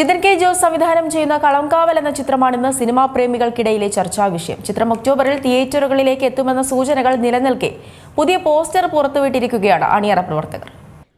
Jithan K Jose സംവിധാനം ചെയ്യുന്ന കളംകാവൽ എന്ന ചിത്രമാണിന്ന് സിനിമാ പ്രേമികൾക്കിടയിലെ ചർച്ചാ വിഷയം. ചിത്രം ഒക്ടോബറിൽ തിയേറ്ററുകളിലേക്ക് എത്തുമെന്ന സൂചനകൾ നിലനിൽക്കെ. പുതിയ പോസ്റ്റർ പുറത്തുവിട്ടിരിക്കുകയാണ് അണിയറ പ്രവർത്തകർ.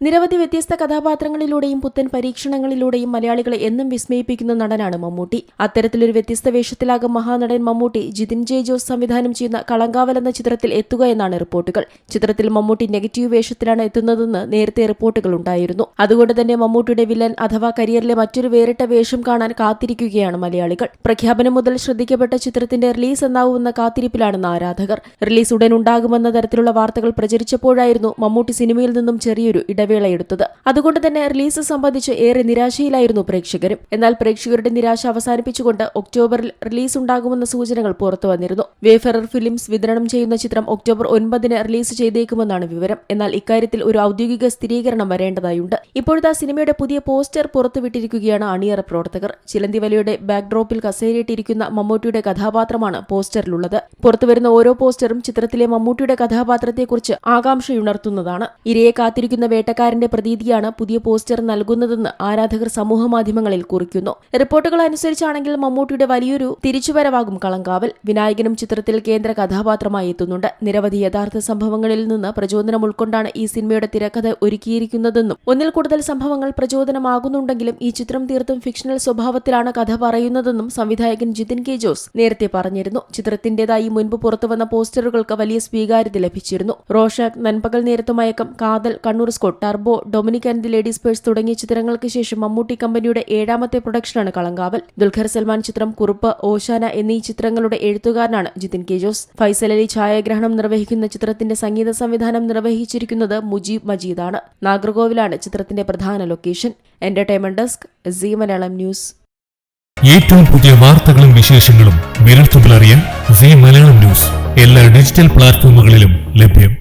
നിരവധി വ്യത്യസ്ത കഥാപാത്രങ്ങളിലൂടെയും പുത്തൻ പരീക്ഷണങ്ങളിലൂടെയും മലയാളികളെ എന്നും വിസ്മയിപ്പിക്കുന്ന നടനാണ് മമ്മൂട്ടി. അത്തരത്തിലൊരു വ്യത്യസ്ത വേഷത്തിലാകും മഹാനടൻ മമ്മൂട്ടി. ജിതിൻ ജെ ജോസ് സംവിധാനം ചെയ്യുന്ന കളങ്കാവൽ എന്ന ചിത്രത്തിൽ എത്തുക എന്നാണ് റിപ്പോർട്ടുകൾ. ചിത്രത്തിൽ മമ്മൂട്ടി നെഗറ്റീവ് വേഷത്തിലാണ് എത്തുന്നതെന്ന് നേരത്തെ റിപ്പോർട്ടുകൾ ഉണ്ടായിരുന്നു. അതുകൊണ്ട് തന്നെ മമ്മൂട്ടിയുടെ വില്ലൻ അഥവാ കരിയറിലെ മറ്റൊരു വേറിട്ട വേഷം കാണാൻ കാത്തിരിക്കുകയാണ് മലയാളികൾ. പ്രഖ്യാപനം മുതൽ ശ്രദ്ധിക്കപ്പെട്ട ചിത്രത്തിന്റെ റിലീസ് എന്നാവുന്ന കാത്തിരിപ്പിലാണെന്ന് ആരാധകർ. റിലീസ് ഉടൻ ഉണ്ടാകുമെന്ന തരത്തിലുള്ള വാർത്തകൾ പ്രചരിച്ചപ്പോഴായിരുന്നു മമ്മൂട്ടി സിനിമയിൽ നിന്നും ചെറിയൊരു ഇടവേള എടുത്തത്. അതുകൊണ്ട് തന്നെ റിലീസ് സംബന്ധിച്ച് ഏറെ നിരാശയിലായിരുന്നു പ്രേക്ഷകരും. എന്നാൽ പ്രേക്ഷകരുടെ നിരാശ അവസാനിപ്പിച്ചുകൊണ്ട് ഒക്ടോബറിൽ റിലീസ് ഉണ്ടാകുമെന്ന സൂചനകൾ പുറത്തു വന്നിരുന്നു. വേഫറർ ഫിലിംസ് വിതരണം ചെയ്യുന്ന ചിത്രം ഒക്ടോബർ ഒൻപതിന് റിലീസ് ചെയ്തേക്കുമെന്നാണ് വിവരം. എന്നാൽ ഇക്കാര്യത്തിൽ ഒരു ഔദ്യോഗിക സ്ഥിരീകരണം വരേണ്ടതായുണ്ട്. ഇപ്പോഴത്തെ സിനിമയുടെ പുതിയ പോസ്റ്റർ പുറത്തുവിട്ടിരിക്കുകയാണ് അണിയറ പ്രവർത്തകർ. ചിലന്തിവലയുടെ ബാക്ക്ഡ്രോപ്പിൽ കസേരയിട്ടിരിക്കുന്ന മമ്മൂട്ടിയുടെ കഥാപാത്രമാണ് പോസ്റ്ററിലുള്ളത്. പുറത്തുവരുന്ന ഓരോ പോസ്റ്ററും ചിത്രത്തിലെ മമ്മൂട്ടിയുടെ കഥാപാത്രത്തെക്കുറിച്ച് ആകാംക്ഷയുണർത്തുന്നതാണ്. ഇരയെ കാത്തിരിക്കുന്ന വേട്ടക്കാരന്റെ പ്രതീതിയാണ് പുതിയ പോസ്റ്റർ നൽകുന്നതെന്ന് ആരാധകർ സമൂഹമാധ്യമങ്ങളിൽ കുറിക്കുന്നു. റിപ്പോർട്ടുകൾ അനുസരിച്ചാണെങ്കിൽ മമ്മൂട്ടിയുടെ വലിയൊരു തിരിച്ചുവരവാകും കളങ്കാവൽ. വിനായകനും ചിത്രത്തിൽ കേന്ദ്ര കഥാപാത്രമായി എത്തുന്നുണ്ട്. നിരവധി യഥാർത്ഥ സംഭവങ്ങളിൽ നിന്ന് പ്രചോദനം ഉൾക്കൊണ്ടാണ് ഈ സിനിമയുടെ തിരക്കഥ ഒരുക്കിയിരിക്കുന്നതെന്നും. ഒന്നിൽ കൂടുതൽ സംഭവങ്ങൾ പ്രചോദനമാകുന്നുണ്ടെങ്കിലും ഈ ചിത്രം തീർത്തും ഫിക്ഷണൽ സ്വഭാവത്തിലാണ് കഥ പറയുന്നതെന്നും സംവിധായകൻ ജിതിൻ കെ ജോസ് നേരത്തെ പറഞ്ഞിരുന്നു. ചിത്രത്തിന്റേതായി മുൻപ് പുറത്തുവന്ന പോസ്റ്ററുകൾക്ക് വലിയ സ്വീകാര്യത ലഭിച്ചിരുന്നു. Rorschach Nanpakal Nerathu Mayakkam Kaathal Kannur squad Turbo Dominic and the ladies purse തുടങ്ങിയ ചിത്രങ്ങൾക്ക് ശേഷം മമ്മൂട്ടി കമ്പനിയുടെ ഏഴാമത്തെ പ്രൊഡക്ഷനാണ് കളങ്കാവൽ. ദുൽഖർ സൽമാൻ ചിത്രം കുറുപ്പ് ഓശാന എന്നീ ചിത്രങ്ങളുടെ എഴുത്തുകാരനാണ് ജിതിൻ കെ ജോസ്. ഫൈസൽ അലി ഛായാഗ്രഹണം നിർവഹിക്കുന്ന ചിത്രത്തിന്റെ സംഗീത സംവിധാനം നിർവഹിച്ചിരിക്കുന്നത് മുജീബ് മജീദാണ്. നാഗർകോവിലാണ് ചിത്രത്തിന്റെ പ്രധാന location. Entertainment desk Zee Malayalam news. ഏറ്റവും പുതിയ വാർത്തകളും വിശേഷങ്ങളും വിരൽത്തുമ്പിൽ അറിയാൻ സി മലയാളം ന്യൂസ്. എല്ലാ ഡിജിറ്റൽ പ്ലാറ്റ്ഫോമുകളിലും ലഭ്യം.